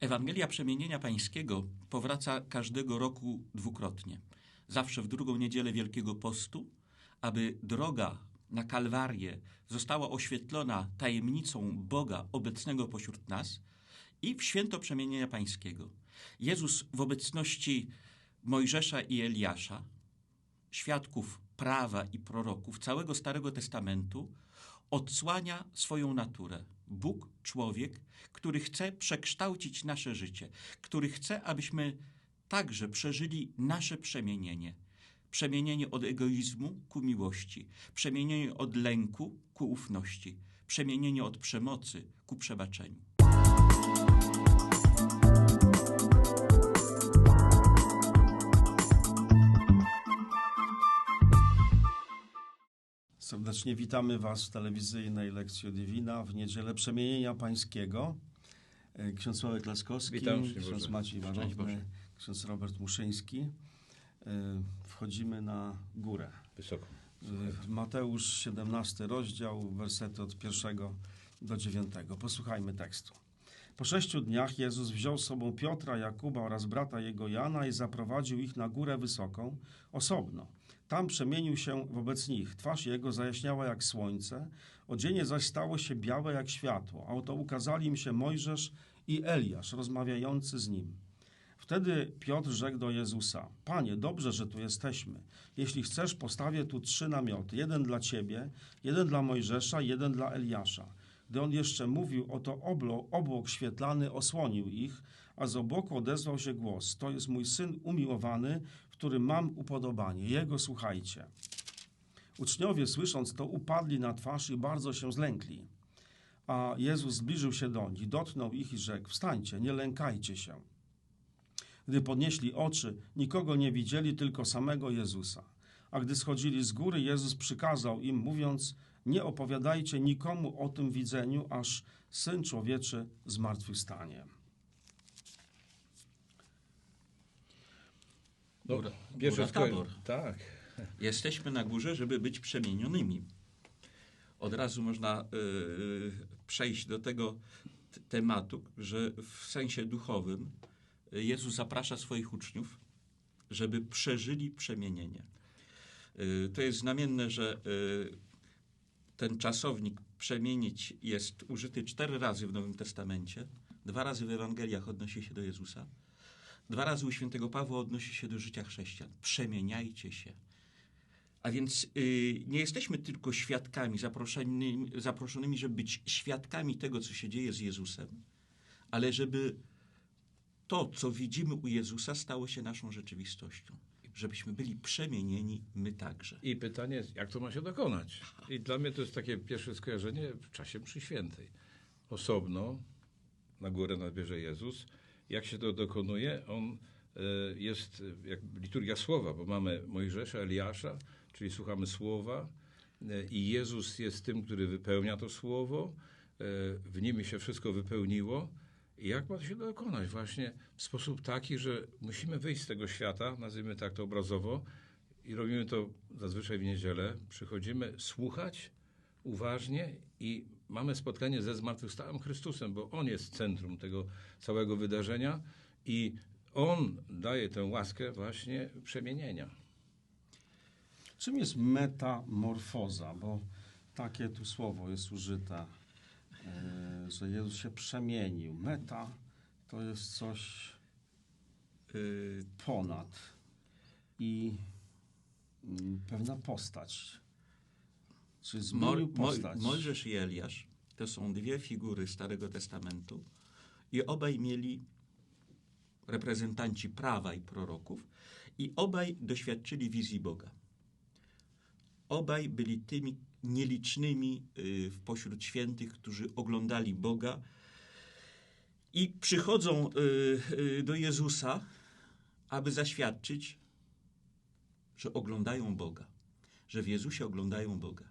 Ewangelia Przemienienia Pańskiego powraca każdego roku dwukrotnie. Zawsze w drugą niedzielę Wielkiego Postu, aby droga na Kalwarię została oświetlona tajemnicą Boga obecnego pośród nas i w święto Przemienienia Pańskiego. Jezus w obecności Mojżesza i Eliasza, świadków prawa i proroków całego Starego Testamentu, odsłania swoją naturę. Bóg, człowiek, który chce przekształcić nasze życie, który chce, abyśmy także przeżyli nasze przemienienie. Przemienienie od egoizmu ku miłości, przemienienie od lęku ku ufności, przemienienie od przemocy ku przebaczeniu. Serdecznie witamy Was w telewizyjnej lekcji Divina w niedzielę Przemienienia Pańskiego. E, Ksiądz Sławek Laskowski, Witam, ksiądz Boże. Maciej Warowny, ksiądz Robert Muszyński. E, Wchodzimy na górę. Wysoko. E, Mateusz 17 rozdział, wersety od pierwszego do dziewiątego. Posłuchajmy tekstu. Po sześciu dniach Jezus wziął z sobą Piotra, Jakuba oraz brata jego Jana i zaprowadził ich na górę wysoką, osobno. Tam przemienił się wobec nich. Twarz jego zajaśniała jak słońce, odzienie zaś stało się białe jak światło. A oto ukazali im się Mojżesz i Eliasz, rozmawiający z nim. Wtedy Piotr rzekł do Jezusa: Panie, dobrze, że tu jesteśmy. Jeśli chcesz, postawię tu trzy namioty: jeden dla ciebie, jeden dla Mojżesza, jeden dla Eliasza. Gdy on jeszcze mówił, oto obłok świetlany osłonił ich, a z obłoku odezwał się głos: To jest mój syn umiłowany, w którym mam upodobanie. Jego słuchajcie. Uczniowie, słysząc to, upadli na twarz i bardzo się zlękli. A Jezus zbliżył się do nich, dotknął ich i rzekł: Wstańcie, nie lękajcie się. Gdy podnieśli oczy, nikogo nie widzieli, tylko samego Jezusa. A gdy schodzili z góry, Jezus przykazał im, mówiąc: Nie opowiadajcie nikomu o tym widzeniu, aż syn człowieczy zmartwychwstanie. No, Góra- Tabor. Tak. Jesteśmy na górze, żeby być przemienionymi. Od razu można y, przejść do tego tematu, że w sensie duchowym y, Jezus zaprasza swoich uczniów, żeby przeżyli przemienienie. Y, to jest znamienne, że y, ten czasownik przemienić jest użyty cztery razy w Nowym Testamencie. Dwa razy w Ewangeliach odnosi się do Jezusa. Dwa razy u świętego Pawła odnosi się do życia chrześcijan. Przemieniajcie się. A więc y, nie jesteśmy tylko świadkami zaproszonymi, zaproszonymi, żeby być świadkami tego, co się dzieje z Jezusem, ale żeby to, co widzimy u Jezusa, stało się naszą rzeczywistością. Żebyśmy byli przemienieni my także. I pytanie jest, jak to ma się dokonać? I dla mnie to jest takie pierwsze skojarzenie w czasie mszy świętej. Osobno na górę nabierze Jezus. Jak się to dokonuje? On e, jest jak liturgia słowa, bo mamy Mojżesza, Eliasza, czyli słuchamy słowa e, i Jezus jest tym, który wypełnia to słowo. E, W nim się wszystko wypełniło. I jak ma to się dokonać? Właśnie w sposób taki, że musimy wyjść z tego świata, nazwijmy tak to obrazowo, i robimy to zazwyczaj w niedzielę. Przychodzimy słuchać uważnie i mamy spotkanie ze zmartwychwstałym Chrystusem, bo On jest centrum tego całego wydarzenia i On daje tę łaskę właśnie przemienienia. Czym jest metamorfoza? Bo takie tu słowo jest użyte, e, że Jezus się przemienił. Meta to jest coś Y, ponad i mm, pewna postać. Czy zmienił Mo- postać? Mojżesz i Eliasz to są dwie figury Starego Testamentu i obaj mieli reprezentanci prawa i proroków i obaj doświadczyli wizji Boga. Obaj byli tymi nielicznymi y, pośród świętych, którzy oglądali Boga i przychodzą y, y, do Jezusa, aby zaświadczyć, że oglądają Boga, że w Jezusie oglądają Boga.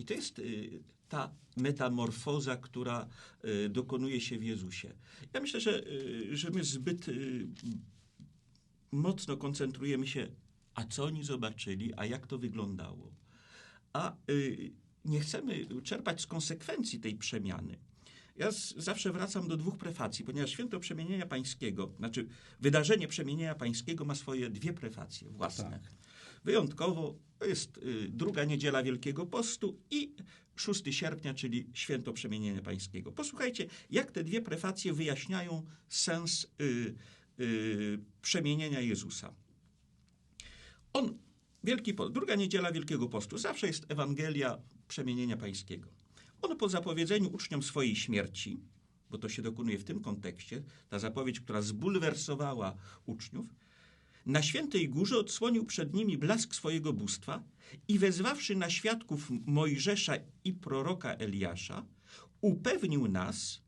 I to jest y, ta metamorfoza, która y, dokonuje się w Jezusie. Ja myślę, że, y, że my zbyt mocno koncentrujemy się, a co oni zobaczyli, a jak to wyglądało. A nie chcemy czerpać z konsekwencji tej przemiany. Ja z, zawsze wracam do dwóch prefacji, ponieważ święto przemienienia pańskiego, znaczy wydarzenie przemienienia pańskiego ma swoje dwie prefacje własne. Tak. Wyjątkowo jest y, druga niedziela Wielkiego Postu i 6 sierpnia, czyli święto przemienienia pańskiego. Posłuchajcie, jak te dwie prefacje wyjaśniają sens y, y, przemienienia Jezusa. On, Wielki Post, druga niedziela Wielkiego Postu, zawsze jest Ewangelia przemienienia pańskiego. On po zapowiedzeniu uczniom swojej śmierci, bo to się dokonuje w tym kontekście, ta zapowiedź, która zbulwersowała uczniów, na świętej górze odsłonił przed nimi blask swojego bóstwa i wezwawszy na świadków Mojżesza i proroka Eliasza, upewnił nas,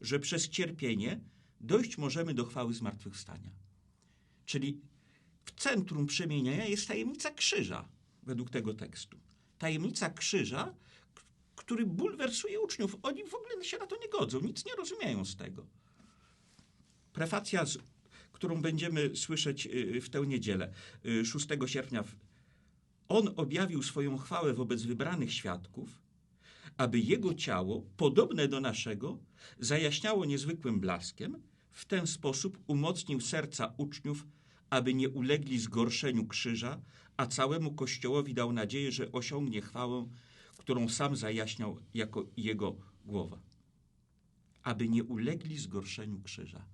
że przez cierpienie dojść możemy do chwały zmartwychwstania. Czyli w centrum przemienienia jest tajemnica krzyża, według tego tekstu. Tajemnica krzyża, który bulwersuje uczniów. Oni w ogóle się na to nie godzą, nic nie rozumieją z tego. Prefacja, z, którą będziemy słyszeć y, w tę niedzielę, y, 6 sierpnia. w- On objawił swoją chwałę wobec wybranych świadków, aby jego ciało, podobne do naszego, zajaśniało niezwykłym blaskiem, w ten sposób umocnił serca uczniów, aby nie ulegli zgorszeniu krzyża, a całemu Kościołowi dał nadzieję, że osiągnie chwałę, którą sam zajaśniał jako jego głowa. Aby nie ulegli zgorszeniu krzyża.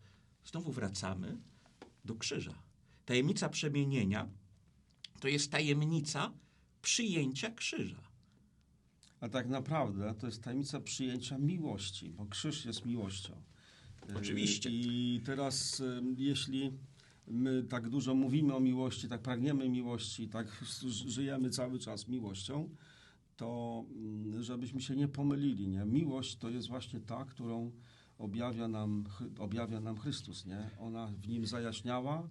Znowu wracamy do krzyża. Tajemnica przemienienia to jest tajemnica przyjęcia krzyża. A tak naprawdę to jest tajemnica przyjęcia miłości, bo krzyż jest miłością. Y, Oczywiście. I teraz, jeśli my tak dużo mówimy o miłości, tak pragniemy miłości, tak żyjemy cały czas miłością, to mm, żebyśmy się nie pomylili, nie? Miłość to jest właśnie ta, którą objawia nam, objawia nam Chrystus, nie? Ona w nim zajaśniała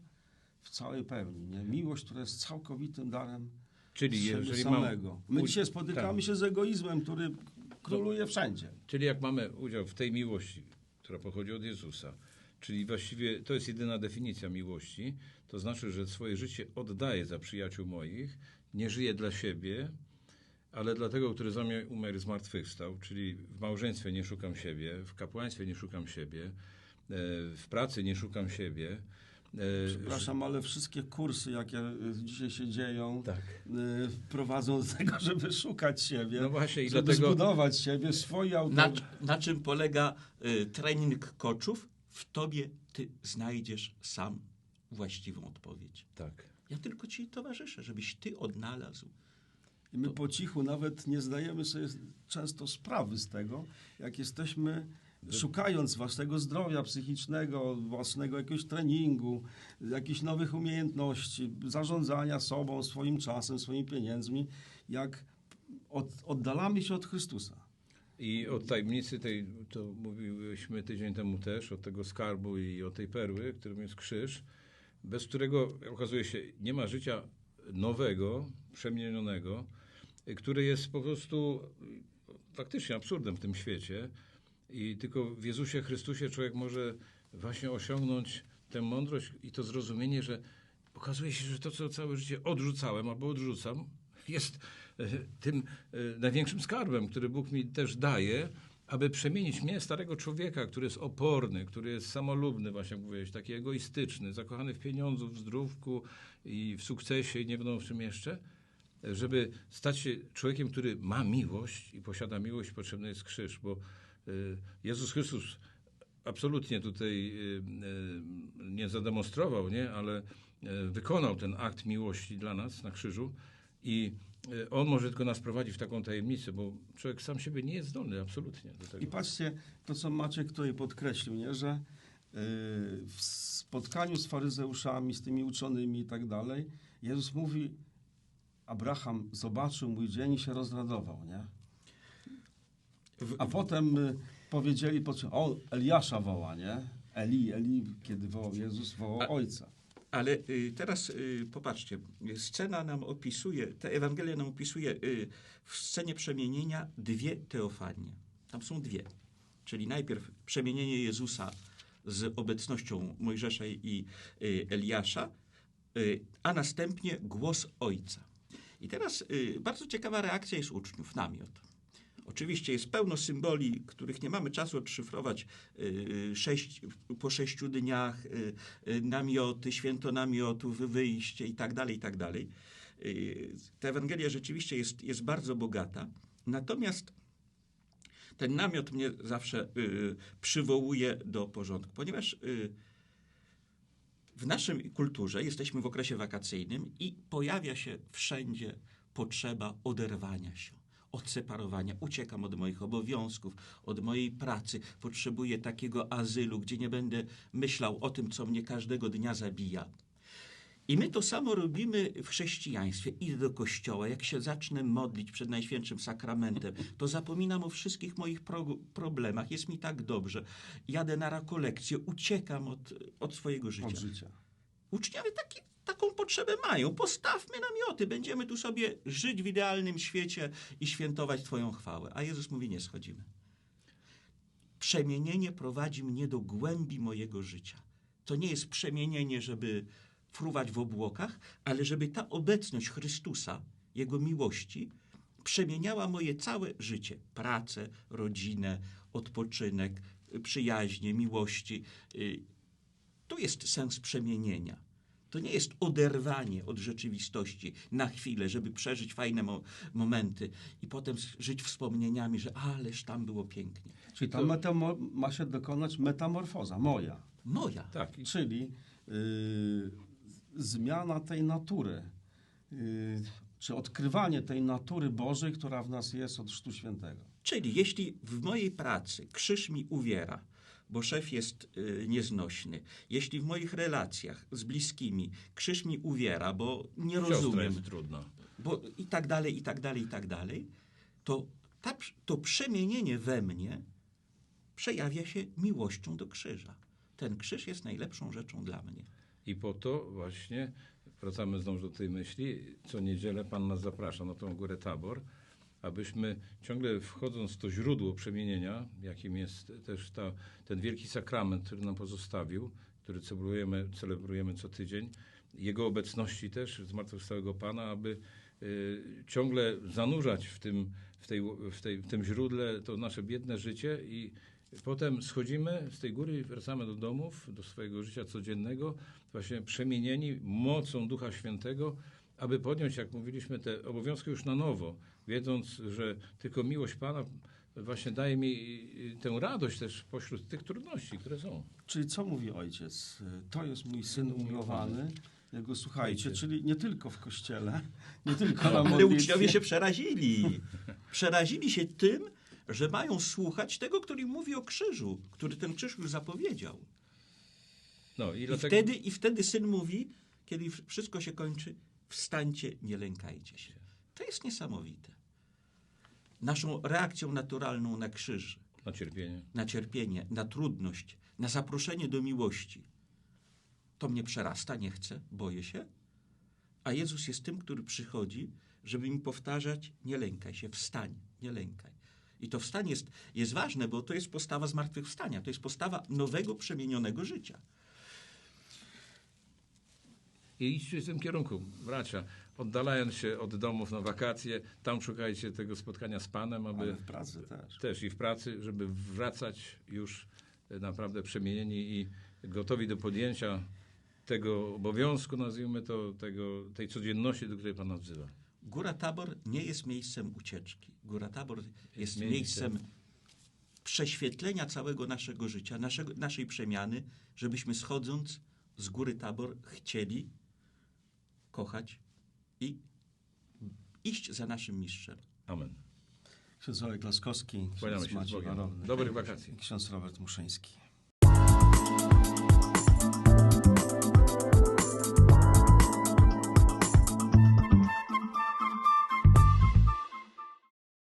w całej pełni, nie? Miłość, która jest całkowitym darem Czyli jeżeli mam, samego. My u- dzisiaj spotykamy tak. się z egoizmem, który króluje wszędzie. Czyli jak mamy udział w tej miłości, która pochodzi od Jezusa, czyli właściwie to jest jedyna definicja miłości, to znaczy, że swoje życie oddaję za przyjaciół moich, nie żyję dla siebie, ale dla tego, który za mnie umarł, zmartwychwstał, czyli w małżeństwie nie szukam siebie, w kapłaństwie nie szukam siebie, e, w pracy nie szukam siebie. e, Przepraszam, ale wszystkie kursy, jakie dzisiaj się dzieją, Tak. y, prowadzą do tego, żeby szukać siebie, No właśnie i żeby dlatego... zbudować siebie, swoje Na, auto. na czym polega y, trening koczów? W tobie ty znajdziesz sam właściwą odpowiedź. Tak. Ja tylko ci towarzyszę, żebyś ty odnalazł. I my po cichu nawet nie zdajemy sobie często sprawy z tego, jak jesteśmy szukając własnego zdrowia psychicznego, własnego jakiegoś treningu, jakichś nowych umiejętności, zarządzania sobą, swoim czasem, swoimi pieniędzmi, jak od, oddalamy się od Chrystusa. I od tajemnicy tej, to mówiliśmy tydzień temu też, od tego skarbu i od tej perły, którym jest krzyż, bez którego okazuje się nie ma życia nowego, przemienionego, y, które jest po prostu y, faktycznie absurdem w tym świecie. I tylko w Jezusie Chrystusie człowiek może właśnie osiągnąć tę mądrość i to zrozumienie, że okazuje się, że to, co całe życie odrzucałem albo odrzucam, jest e, tym e, największym skarbem, który Bóg mi też daje, aby przemienić mnie, starego człowieka, który jest oporny, który jest samolubny, właśnie jak mówiłeś, taki egoistyczny, zakochany w pieniądzu, w zdrówku i w sukcesie i nie wiadomo w czym jeszcze, żeby stać się człowiekiem, który ma miłość i posiada miłość, potrzebny jest krzyż, bo e, Jezus Chrystus absolutnie tutaj e, e, nie zademonstrował, nie, ale wykonał ten akt miłości dla nas na krzyżu i on może tylko nas prowadzić w taką tajemnicę, bo człowiek sam siebie nie jest zdolny absolutnie do tego. I patrzcie, to co Maciek tutaj podkreślił, nie? że w spotkaniu z faryzeuszami, z tymi uczonymi i tak dalej, Jezus mówi, Abraham zobaczył mój dzień i się rozradował, nie? A potem y, powiedzieli, po czym, o, Eliasza woła, nie? Eli, Eli, kiedy wołał Jezus, wołał Ojca. Ale y, teraz y, popatrzcie, scena nam opisuje, ta Ewangelia nam opisuje w scenie przemienienia dwie teofanie. Tam są dwie. Czyli najpierw przemienienie Jezusa z obecnością Mojżesza i Eliasza, a następnie głos Ojca. I teraz y, bardzo ciekawa reakcja jest uczniów, namiot. Oczywiście jest pełno symboli, których nie mamy czasu odszyfrować. Yy, Sześć, po sześciu dniach namioty, święto namiotów, wyjście i tak dalej, i tak dalej. Ta Ewangelia rzeczywiście jest, jest bardzo bogata. Natomiast ten namiot mnie zawsze przywołuje do porządku, ponieważ w naszej kulturze jesteśmy w okresie wakacyjnym i pojawia się wszędzie potrzeba oderwania się, odseparowania. Uciekam od moich obowiązków, od mojej pracy. Potrzebuję takiego azylu, gdzie nie będę myślał o tym, co mnie każdego dnia zabija. I my to samo robimy w chrześcijaństwie. Idę do kościoła, jak się zacznę modlić przed Najświętszym Sakramentem, to zapominam o wszystkich moich pro- problemach. Jest mi tak dobrze. Jadę na rekolekcję, uciekam od, od swojego życia. Od życia. Uczniowie taki, taką potrzebę mają. Postawmy namioty, będziemy tu sobie żyć w idealnym świecie i świętować Twoją chwałę. A Jezus mówi, nie schodzimy. Przemienienie prowadzi mnie do głębi mojego życia. To nie jest przemienienie, żeby fruwać w obłokach, ale żeby ta obecność Chrystusa, Jego miłości, przemieniała moje całe życie. Pracę, rodzinę, odpoczynek, przyjaźnie, miłości. Y, to jest sens przemienienia. To nie jest oderwanie od rzeczywistości na chwilę, żeby przeżyć fajne mo- momenty i potem żyć wspomnieniami, że ależ tam było pięknie. Czyli tam metamo- ma się dokonać metamorfoza, moja. Moja. Tak, Czyli y, zmiana tej natury, y, czy odkrywanie tej natury Bożej, która w nas jest od Chrztu Świętego. Czyli jeśli w mojej pracy krzyż mi uwiera, bo szef jest y, nieznośny, jeśli w moich relacjach z bliskimi krzyż mi uwiera, bo nie siostra rozumiem, jest trudna. bo i tak dalej, i tak dalej, i tak dalej, to ta, to przemienienie we mnie przejawia się miłością do krzyża. Ten krzyż jest najlepszą rzeczą dla mnie. I po to właśnie, wracamy znowu do tej myśli, co niedzielę Pan nas zaprasza na tą górę Tabor, abyśmy ciągle wchodząc w to źródło przemienienia, jakim jest też ta, ten wielki sakrament, który nam pozostawił, który celebrujemy, celebrujemy co tydzień, Jego obecności też, zmartwychwstałego Pana, aby y, ciągle zanurzać w tym, w, tej, w, tej, w tym źródle to nasze biedne życie i potem schodzimy z tej góry i wracamy do domów, do swojego życia codziennego, właśnie przemienieni mocą Ducha Świętego, aby podjąć, jak mówiliśmy, te obowiązki już na nowo, wiedząc, że tylko miłość Pana właśnie daje mi y, tę radość też pośród tych trudności, które są. Czyli co mówi ojciec? Y, To jest mój syn umiłowany. Jego słuchajcie, Słuchajcie. czyli nie tylko w kościele, nie tylko na Ale modlitwie. uczniowie się przerazili. Przerazili się tym, że mają słuchać tego, który mówi o krzyżu, który ten krzyż już zapowiedział. No i I dlatego... wtedy, I wtedy syn mówi, kiedy wszystko się kończy, wstańcie, nie lękajcie się. To jest niesamowite. Naszą reakcją naturalną na krzyż, Na cierpienie. na cierpienie, na trudność, na zaproszenie do miłości, to mnie przerasta, nie chcę, boję się. A Jezus jest tym, który przychodzi, żeby mi powtarzać: nie lękaj się, wstań, nie lękaj. I to wstań jest, jest ważne, bo to jest postawa zmartwychwstania, to jest postawa nowego, przemienionego życia. I idźcie w tym kierunku, bracia. Oddalając się od domów na wakacje, tam szukajcie tego spotkania z Panem, aby Ale w pracy też. też i w pracy, żeby wracać już e, naprawdę przemienieni i gotowi do podjęcia tego obowiązku, nazwijmy to, tego, tej codzienności, do której Pan nas wzywa. Góra Tabor nie jest miejscem ucieczki. Góra Tabor jest miejscem- miejscem prześwietlenia całego naszego życia, naszego, naszej przemiany, żebyśmy schodząc z góry Tabor chcieli kochać i iść za naszym mistrzem. Amen. Ksiądz Olek Laskowski, ksiądz Maciej Dobrych wakacji. ksiądz Robert Muszyński.